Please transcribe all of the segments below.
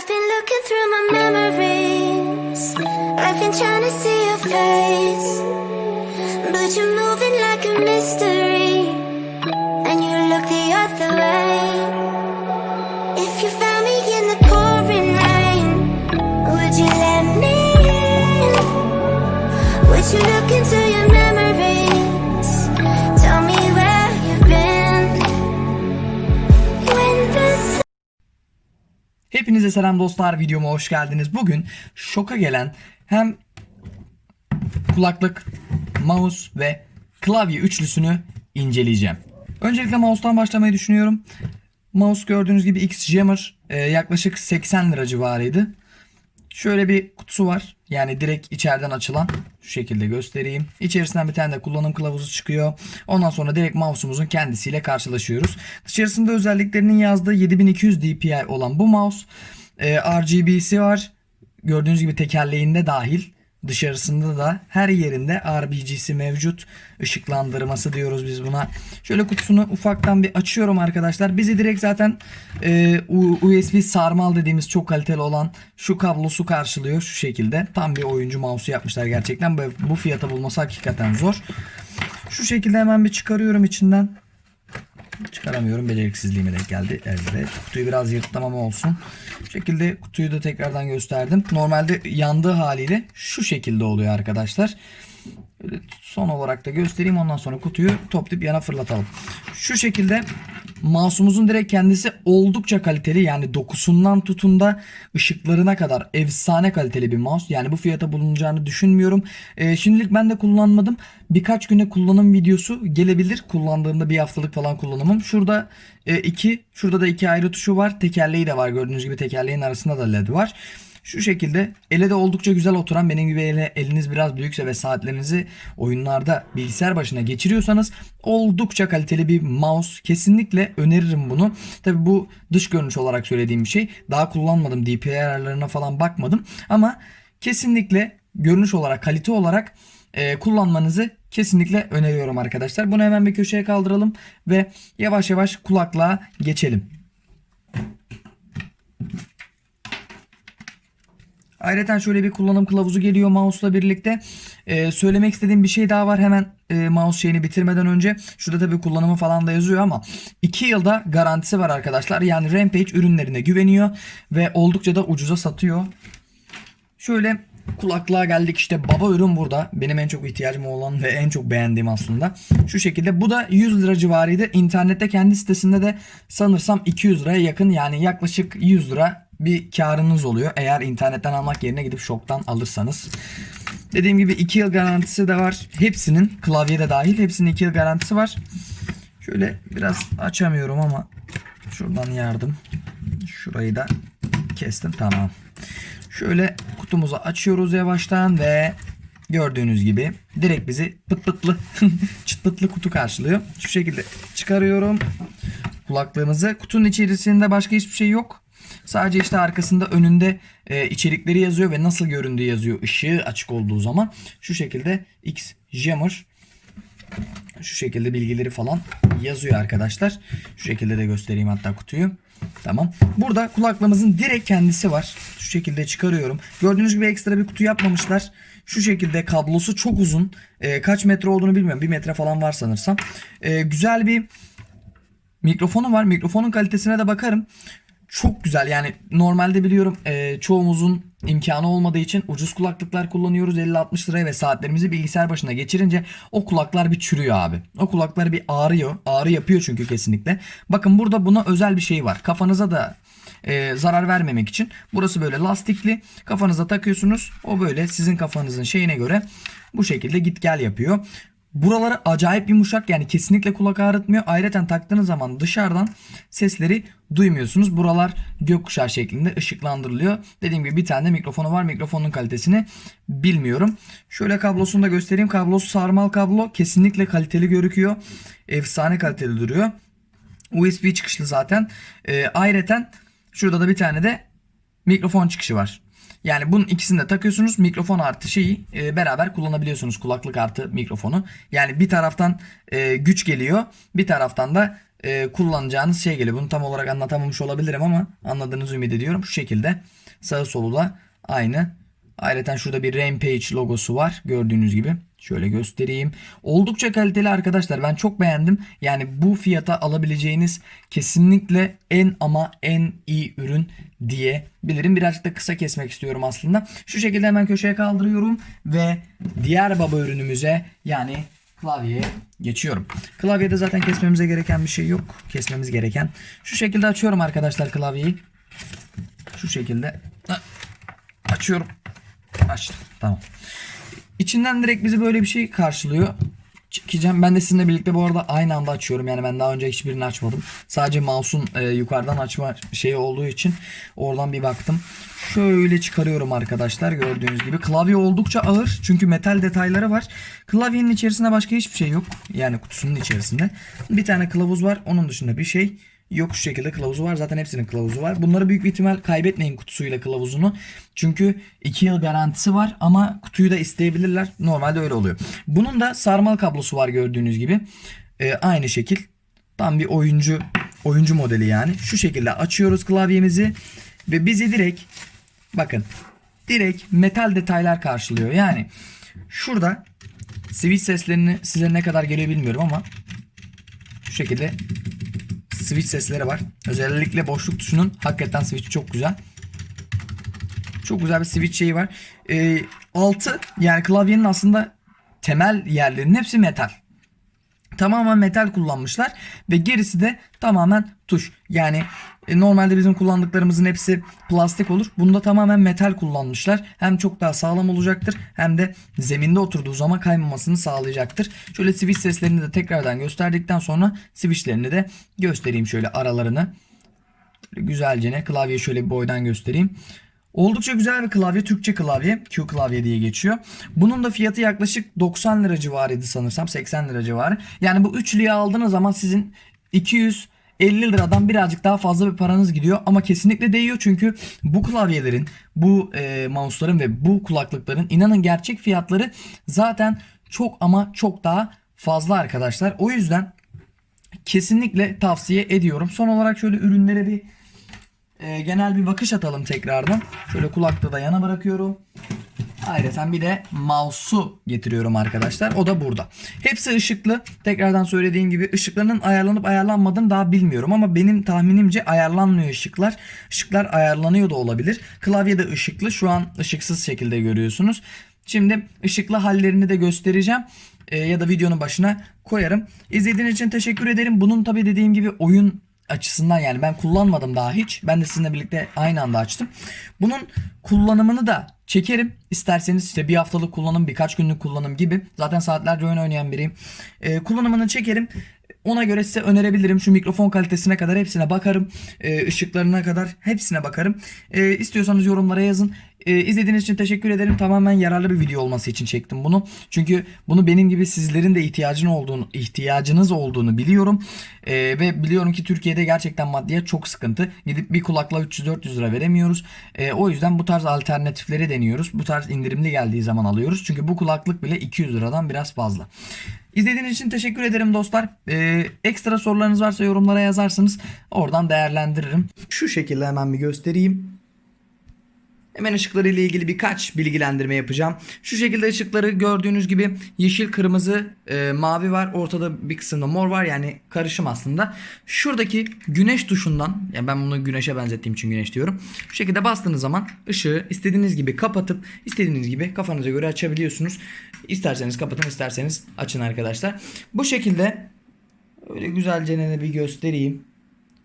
I've been looking through my memories. I've been trying to see your face. But you're moving like a mystery. And you look the other way. If you found me in the pouring rain, would you let me in? Would you look into Hepinize selam dostlar videoma hoş geldiniz. Bugün şoka gelen hem kulaklık, mouse ve klavye üçlüsünü inceleyeceğim. Öncelikle mouse'tan başlamayı düşünüyorum. Mouse gördüğünüz gibi X Jammer e, yaklaşık 80 lira civarıydı. Şöyle bir kutusu var. Yani direkt içeriden açılan. Şu şekilde göstereyim. İçerisinden bir tane de kullanım kılavuzu çıkıyor. Ondan sonra direkt mouse'umuzun kendisiyle karşılaşıyoruz. Dışarısında özelliklerinin yazdığı 7200 DPI olan bu mouse e, RGB'si var. Gördüğünüz gibi tekerleğinde dahil. Dışarısında da her yerinde RBG'si mevcut. Işıklandırması diyoruz biz buna. Şöyle kutusunu ufaktan bir açıyorum arkadaşlar. Bizi direkt zaten e, USB sarmal dediğimiz çok kaliteli olan şu kablosu karşılıyor şu şekilde. Tam bir oyuncu mouse'u yapmışlar gerçekten. Bu, bu fiyata bulması hakikaten zor. Şu şekilde hemen bir çıkarıyorum içinden. Çıkaramıyorum. Beceriksizliğime denk geldi. Evet. Kutuyu biraz yırttım ama olsun. Bu şekilde kutuyu da tekrardan gösterdim. Normalde yandığı haliyle şu şekilde oluyor arkadaşlar. Son olarak da göstereyim. Ondan sonra kutuyu toplayıp yana fırlatalım. Şu şekilde mouse'umuzun direkt kendisi oldukça kaliteli. Yani dokusundan tutun da ışıklarına kadar efsane kaliteli bir mouse. Yani bu fiyata bulunacağını düşünmüyorum. Ee, şimdilik ben de kullanmadım. Birkaç güne kullanım videosu gelebilir. Kullandığımda bir haftalık falan kullanımım. Şurada e, iki, şurada da iki ayrı tuşu var. Tekerleği de var. Gördüğünüz gibi tekerleğin arasında da led var. Şu şekilde ele de oldukça güzel oturan benim gibi ele, eliniz biraz büyükse ve saatlerinizi oyunlarda bilgisayar başına geçiriyorsanız oldukça kaliteli bir mouse. Kesinlikle öneririm bunu. Tabi bu dış görünüş olarak söylediğim bir şey. Daha kullanmadım. DPI ayarlarına falan bakmadım. Ama kesinlikle görünüş olarak kalite olarak e, kullanmanızı kesinlikle öneriyorum arkadaşlar. Bunu hemen bir köşeye kaldıralım ve yavaş yavaş kulaklığa geçelim. Ayrıca şöyle bir kullanım kılavuzu geliyor mouse'la birlikte. Ee, söylemek istediğim bir şey daha var hemen e, mouse şeyini bitirmeden önce. Şurada tabii kullanımı falan da yazıyor ama 2 yılda garantisi var arkadaşlar. Yani Rampage ürünlerine güveniyor ve oldukça da ucuza satıyor. Şöyle kulaklığa geldik işte baba ürün burada. Benim en çok ihtiyacım olan ve en çok beğendiğim aslında. Şu şekilde bu da 100 lira civarıydı. İnternette kendi sitesinde de sanırsam 200 liraya yakın yani yaklaşık 100 lira bir karınız oluyor. Eğer internetten almak yerine gidip shop'tan alırsanız. Dediğim gibi 2 yıl garantisi de var. Hepsinin klavye de dahil hepsinin 2 yıl garantisi var. Şöyle biraz açamıyorum ama şuradan yardım. Şurayı da kestim tamam. Şöyle kutumuzu açıyoruz yavaştan ve gördüğünüz gibi direkt bizi pıt pıtlı çıt pıtlı kutu karşılıyor. Şu şekilde çıkarıyorum kulaklığımızı. Kutunun içerisinde başka hiçbir şey yok. Sadece işte arkasında önünde e, içerikleri yazıyor ve nasıl göründüğü yazıyor ışığı açık olduğu zaman. Şu şekilde X Jammer şu şekilde bilgileri falan yazıyor arkadaşlar. Şu şekilde de göstereyim hatta kutuyu. Tamam. Burada kulaklığımızın direkt kendisi var. Şu şekilde çıkarıyorum. Gördüğünüz gibi ekstra bir kutu yapmamışlar. Şu şekilde kablosu çok uzun. Ee, kaç metre olduğunu bilmiyorum. Bir metre falan var sanırsam. Ee, güzel bir mikrofonu var. Mikrofonun kalitesine de bakarım. Çok güzel yani normalde biliyorum e, çoğumuzun imkanı olmadığı için ucuz kulaklıklar kullanıyoruz 50-60 liraya ve saatlerimizi bilgisayar başına geçirince o kulaklar bir çürüyor abi. O kulaklar bir ağrıyor. Ağrı yapıyor çünkü kesinlikle. Bakın burada buna özel bir şey var. Kafanıza da e, zarar vermemek için burası böyle lastikli. Kafanıza takıyorsunuz. O böyle sizin kafanızın şeyine göre bu şekilde git gel yapıyor. Buraları acayip yumuşak yani kesinlikle kulak ağrıtmıyor. Ayrıca taktığınız zaman dışarıdan sesleri duymuyorsunuz. Buralar gökkuşağı şeklinde ışıklandırılıyor. Dediğim gibi bir tane de mikrofonu var. Mikrofonun kalitesini bilmiyorum. Şöyle kablosunu da göstereyim. Kablosu sarmal kablo. Kesinlikle kaliteli gözüküyor. Efsane kaliteli duruyor. USB çıkışlı zaten. Ee, ayrıca şurada da bir tane de mikrofon çıkışı var. Yani bunun ikisini de takıyorsunuz. Mikrofon artı şeyi e, beraber kullanabiliyorsunuz. Kulaklık artı mikrofonu. Yani bir taraftan e, güç geliyor. Bir taraftan da e, kullanacağınız şey geliyor. Bunu tam olarak anlatamamış olabilirim ama anladığınızı ümit ediyorum. Şu şekilde sağı solu da aynı. Ayrıca şurada bir Rampage logosu var gördüğünüz gibi. Şöyle göstereyim. Oldukça kaliteli arkadaşlar. Ben çok beğendim. Yani bu fiyata alabileceğiniz kesinlikle en ama en iyi ürün diyebilirim. Birazcık da kısa kesmek istiyorum aslında. Şu şekilde hemen köşeye kaldırıyorum ve diğer baba ürünümüze yani klavyeye geçiyorum. Klavyede zaten kesmemize gereken bir şey yok. Kesmemiz gereken. Şu şekilde açıyorum arkadaşlar klavyeyi. Şu şekilde açıyorum. Açtım. Tamam. İçinden direkt bizi böyle bir şey karşılıyor. Çekeceğim. Ben de sizinle birlikte bu arada aynı anda açıyorum. Yani ben daha önce hiçbirini açmadım. Sadece mouse'un e, yukarıdan açma şeyi olduğu için oradan bir baktım. Şöyle çıkarıyorum arkadaşlar gördüğünüz gibi. Klavye oldukça ağır çünkü metal detayları var. Klavyenin içerisinde başka hiçbir şey yok. Yani kutusunun içerisinde. Bir tane kılavuz var. Onun dışında bir şey yok şu şekilde kılavuzu var. Zaten hepsinin kılavuzu var. Bunları büyük bir ihtimal kaybetmeyin kutusuyla kılavuzunu. Çünkü 2 yıl garantisi var ama kutuyu da isteyebilirler. Normalde öyle oluyor. Bunun da sarmal kablosu var gördüğünüz gibi. Ee, aynı şekil. Tam bir oyuncu oyuncu modeli yani. Şu şekilde açıyoruz klavyemizi ve bizi direkt bakın direkt metal detaylar karşılıyor. Yani şurada switch seslerini size ne kadar geliyor bilmiyorum ama şu şekilde switch sesleri var. Özellikle boşluk tuşunun hakikaten switch çok güzel. Çok güzel bir switch şeyi var. Ee, altı yani klavyenin aslında temel yerlerinin hepsi metal. Tamamen metal kullanmışlar ve gerisi de tamamen tuş. Yani e, normalde bizim kullandıklarımızın hepsi plastik olur. Bunda tamamen metal kullanmışlar. Hem çok daha sağlam olacaktır hem de zeminde oturduğu zaman kaymamasını sağlayacaktır. Şöyle switch seslerini de tekrardan gösterdikten sonra switchlerini de göstereyim şöyle aralarını. Güzelce ne klavyeyi şöyle bir boydan göstereyim. Oldukça güzel bir klavye. Türkçe klavye. Q klavye diye geçiyor. Bunun da fiyatı yaklaşık 90 lira civarıydı sanırsam. 80 lira civarı. Yani bu üçlüyü aldığınız zaman sizin 200 50 liradan birazcık daha fazla bir paranız gidiyor ama kesinlikle değiyor çünkü bu klavyelerin, bu e, mouse'ların ve bu kulaklıkların inanın gerçek fiyatları zaten çok ama çok daha fazla arkadaşlar. O yüzden kesinlikle tavsiye ediyorum. Son olarak şöyle ürünlere bir e, genel bir bakış atalım tekrardan. Şöyle kulaklığı da yana bırakıyorum. Ayrıca bir de mouse'u getiriyorum arkadaşlar. O da burada. Hepsi ışıklı. Tekrardan söylediğim gibi ışıklarının ayarlanıp ayarlanmadığını daha bilmiyorum ama benim tahminimce ayarlanmıyor ışıklar. Işıklar ayarlanıyor da olabilir. Klavye de ışıklı. Şu an ışıksız şekilde görüyorsunuz. Şimdi ışıklı hallerini de göstereceğim. Ee, ya da videonun başına koyarım. İzlediğiniz için teşekkür ederim. Bunun tabi dediğim gibi oyun açısından yani ben kullanmadım daha hiç. Ben de sizinle birlikte aynı anda açtım. Bunun kullanımını da çekerim. İsterseniz işte bir haftalık kullanım, birkaç günlük kullanım gibi. Zaten saatlerce oyun oynayan biriyim. Ee, kullanımını çekerim. Ona göre size önerebilirim. Şu mikrofon kalitesine kadar hepsine bakarım. Ee, ışıklarına kadar hepsine bakarım. Ee, istiyorsanız yorumlara yazın. Ee, izlediğiniz için teşekkür ederim. Tamamen yararlı bir video olması için çektim bunu. Çünkü bunu benim gibi sizlerin de ihtiyacın olduğunu, ihtiyacınız olduğunu biliyorum. Ee, ve biliyorum ki Türkiye'de gerçekten maddiyat çok sıkıntı. Gidip bir kulakla 300-400 lira veremiyoruz. Ee, o yüzden bu tarz alternatifleri deniyoruz. Bu tarz indirimli geldiği zaman alıyoruz. Çünkü bu kulaklık bile 200 liradan biraz fazla. İzlediğiniz için teşekkür ederim dostlar. Ee, ekstra sorularınız varsa yorumlara yazarsınız. Oradan değerlendiririm. Şu şekilde hemen bir göstereyim. Hemen ışıkları ile ilgili birkaç bilgilendirme yapacağım. Şu şekilde ışıkları gördüğünüz gibi yeşil, kırmızı, e, mavi var. Ortada bir kısımda mor var. Yani karışım aslında. Şuradaki güneş tuşundan, yani ben bunu güneşe benzettiğim için güneş diyorum. Şu şekilde bastığınız zaman ışığı istediğiniz gibi kapatıp istediğiniz gibi kafanıza göre açabiliyorsunuz. İsterseniz kapatın, isterseniz açın arkadaşlar. Bu şekilde öyle güzelce bir göstereyim.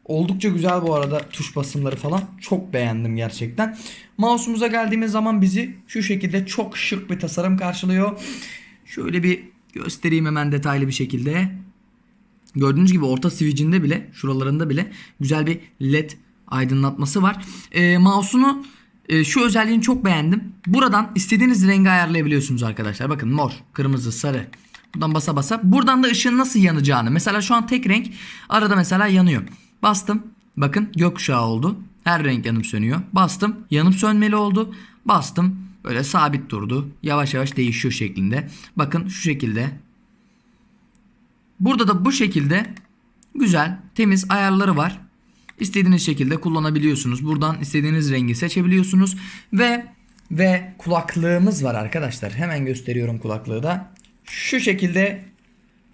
Oldukça güzel bu arada tuş basımları falan. Çok beğendim gerçekten. Mouse'umuza geldiğimiz zaman bizi şu şekilde çok şık bir tasarım karşılıyor. Şöyle bir göstereyim hemen detaylı bir şekilde. Gördüğünüz gibi orta switch'inde bile şuralarında bile güzel bir led aydınlatması var. E, mouse'unu e, şu özelliğini çok beğendim. Buradan istediğiniz rengi ayarlayabiliyorsunuz arkadaşlar. Bakın mor, kırmızı, sarı. Buradan basa basa. Buradan da ışığın nasıl yanacağını. Mesela şu an tek renk arada mesela yanıyor. Bastım. Bakın gökkuşağı oldu. Her renk yanıp sönüyor. Bastım. Yanıp sönmeli oldu. Bastım. Böyle sabit durdu. Yavaş yavaş değişiyor şeklinde. Bakın şu şekilde. Burada da bu şekilde Güzel, temiz ayarları var. İstediğiniz şekilde kullanabiliyorsunuz. Buradan istediğiniz rengi seçebiliyorsunuz ve ve kulaklığımız var arkadaşlar. Hemen gösteriyorum kulaklığı da. Şu şekilde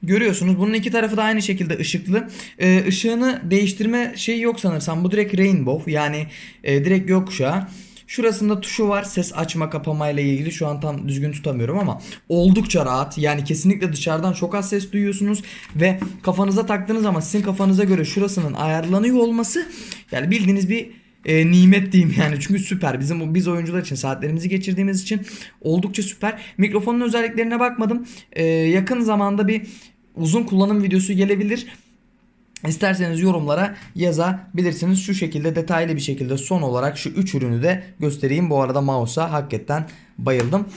görüyorsunuz. Bunun iki tarafı da aynı şekilde ışıklı. Ee, ışığını değiştirme şeyi yok sanırsam. Bu direkt rainbow yani e, direkt gökkuşağı. Şurasında tuşu var ses açma kapama ile ilgili şu an tam düzgün tutamıyorum ama oldukça rahat. Yani kesinlikle dışarıdan çok az ses duyuyorsunuz ve kafanıza taktığınız zaman sizin kafanıza göre şurasının ayarlanıyor olması yani bildiğiniz bir e, nimet diyeyim yani çünkü süper bizim biz oyuncular için saatlerimizi geçirdiğimiz için oldukça süper mikrofonun özelliklerine bakmadım E, yakın zamanda bir uzun kullanım videosu gelebilir İsterseniz yorumlara yazabilirsiniz. Şu şekilde detaylı bir şekilde son olarak şu 3 ürünü de göstereyim. Bu arada mouse'a hakikaten bayıldım.